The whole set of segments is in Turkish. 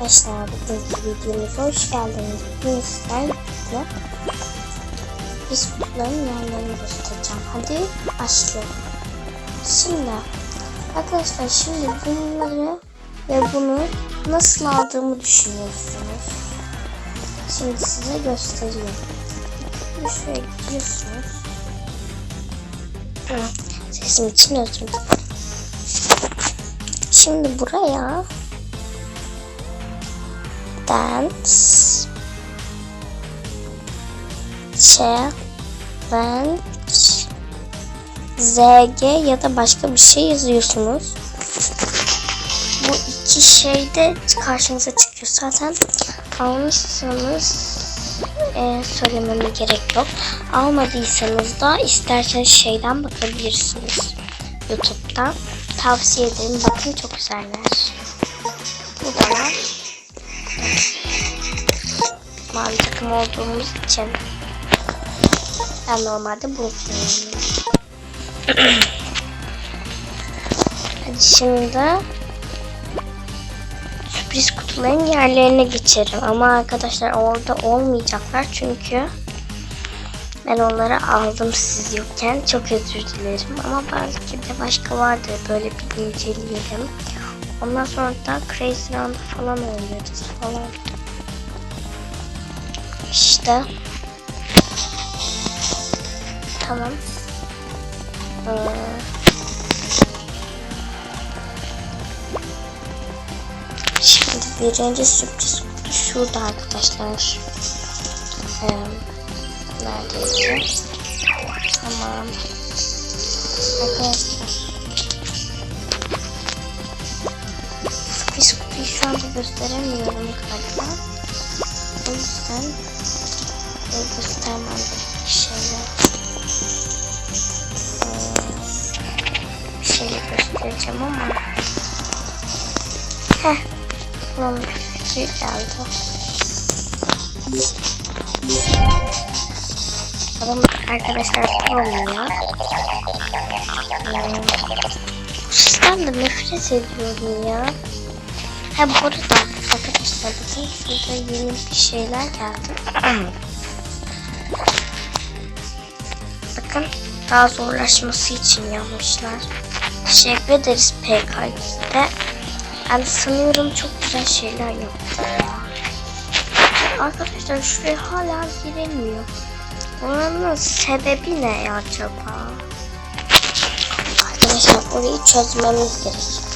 Arkadaşlar bugünkü videomuza hoş geldiniz. Bugün sizlerle birlikte biz kutuların yerlerini göstereceğim. Hadi başlayalım. Şimdi arkadaşlar şimdi bunları ve bunu nasıl aldığımı düşünüyorsunuz. Şimdi size göstereyim. Şimdi şuraya gidiyorsunuz. Hı, Sesim için özür dilerim. Şimdi buraya dance challenge ZG ya da başka bir şey yazıyorsunuz. Bu iki şey de karşınıza çıkıyor. Zaten almışsanız e, söylememe gerek yok. Almadıysanız da isterseniz şeyden bakabilirsiniz. YouTube'dan. Tavsiye ederim. Bakın çok güzeller. Bu da var. Mavi takım olduğumuz için ben normalde bunu kullanıyorum. Hadi şimdi sürpriz kutuların yerlerine geçerim. Ama arkadaşlar orada olmayacaklar çünkü ben onları aldım siz yokken. Çok özür dilerim ama belki de başka vardır. Böyle bir inceleyelim. Ondan sonra da Crazy Round falan oynarız falan. İşte. Tamam. Ee, Şimdi birinci sürpriz kutu şurada arkadaşlar. Ee, neredeydi? Tamam. Arkadaşlar. Kutuyu şu anda gösteremiyorum galiba. O yüzden e, göstermem şeyler. Ee, bir şey göstereceğim ama. Heh. Tamam. Fikir geldi. Adam arkadaşlar olmuyor. Hmm. Sizden de nefret ediyorum ya. Ha bu arada arkadaşlar bakın şurada yeni bir şeyler geldi. bakın daha zorlaşması için yapmışlar. Teşekkür ederiz PKX'de. Yani sanıyorum çok güzel şeyler yaptı ya. Arkadaşlar şuraya hala girilmiyor. Bunun sebebi ne acaba? Arkadaşlar orayı çözmemiz gerek.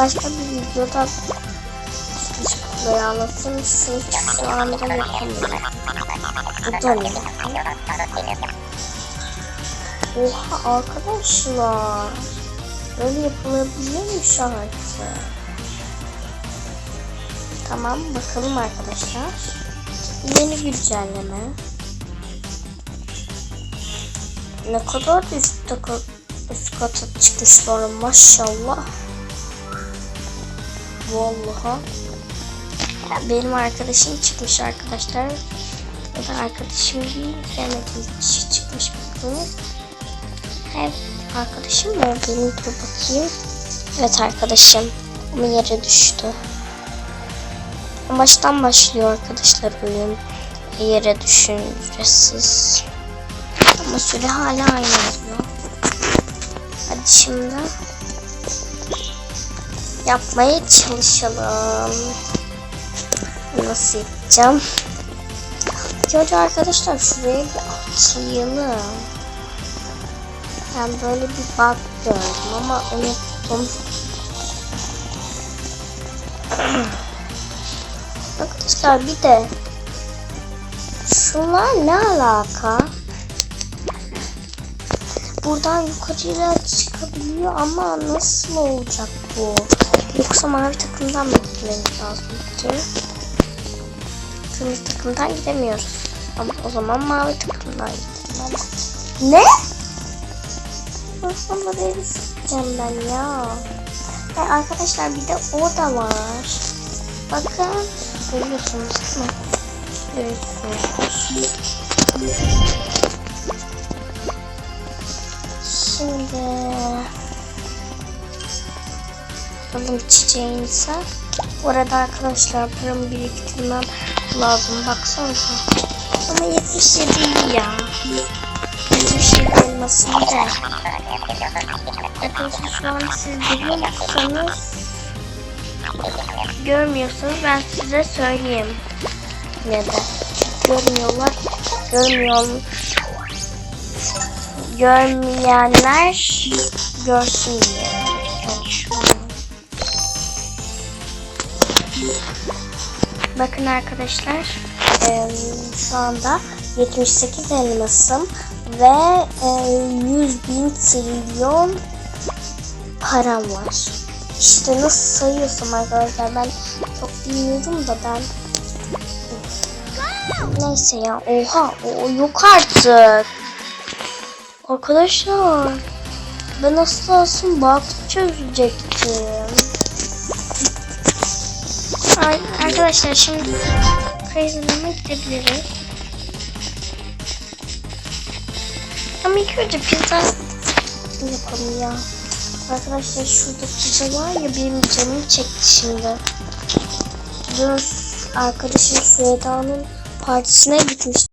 Başka bir videoda sıkışıklığı anlatır mısın? Şu anda yapamıyorum. Bu da ne? Oha arkadaşlar. Böyle yapılabiliyormuş artık. Tamam bakalım arkadaşlar. Yeni güncelleme. Ne kadar da üst, üst kata çıkmışlar maşallah. Vallahi. Ya benim arkadaşım çıkmış arkadaşlar. Ya da arkadaşım değil. Sevmediğim kişi çıkmış bakın. Hep arkadaşım mı? Benim dur bakayım. Evet arkadaşım. Ama yere düştü. Baştan başlıyor arkadaşlar oyun. Yere düşüncesiz. Ama süre hala aynı oluyor. Hadi şimdi yapmaya çalışalım. Nasıl yapacağım? Önce arkadaşlar şuraya bir atlayalım. Ben böyle bir bug gördüm ama unuttum. Arkadaşlar bir de şunlar ne alaka? Buradan yukarıya çıkabiliyor ama nasıl olacak bu? Yoksa mavi takımdan mı gitmemiz lazım ki? Kırmızı takımdan gidemiyoruz. Ama o zaman mavi takımdan gidelim. Ne? Nasıl buraya gideceğim ben ya? E arkadaşlar bir de o da var. Bakın. Görüyorsunuz değil mi? Görüyorsunuz. Şimdi alalım çiçeğimizi. Bu arada arkadaşlar paramı biriktirmem lazım. Baksanıza. Ama 77 iyi ya. 77 elmasını da. Arkadaşlar şu an siz biliyor musunuz? Görmüyorsanız ben size söyleyeyim. Neden? Görmüyorlar. Görmüyor. Görmeyenler görsün diye. Yani Bakın arkadaşlar eee, şu anda 78 elmasım ve eee, 100 bin trilyon param var. İşte nasıl sayıyorsam arkadaşlar ben çok bilmiyorum da ben neyse ya oha o yok artık. Arkadaşlar ben nasıl olsun bak çözecektim. Arkadaşlar şimdi kayızlarıma gidebiliriz. Ama ilk önce pizza yapalım ya. Arkadaşlar şurada pizza var ya benim canım çekti şimdi. Dün arkadaşım Süheyda'nın partisine gitmiştik.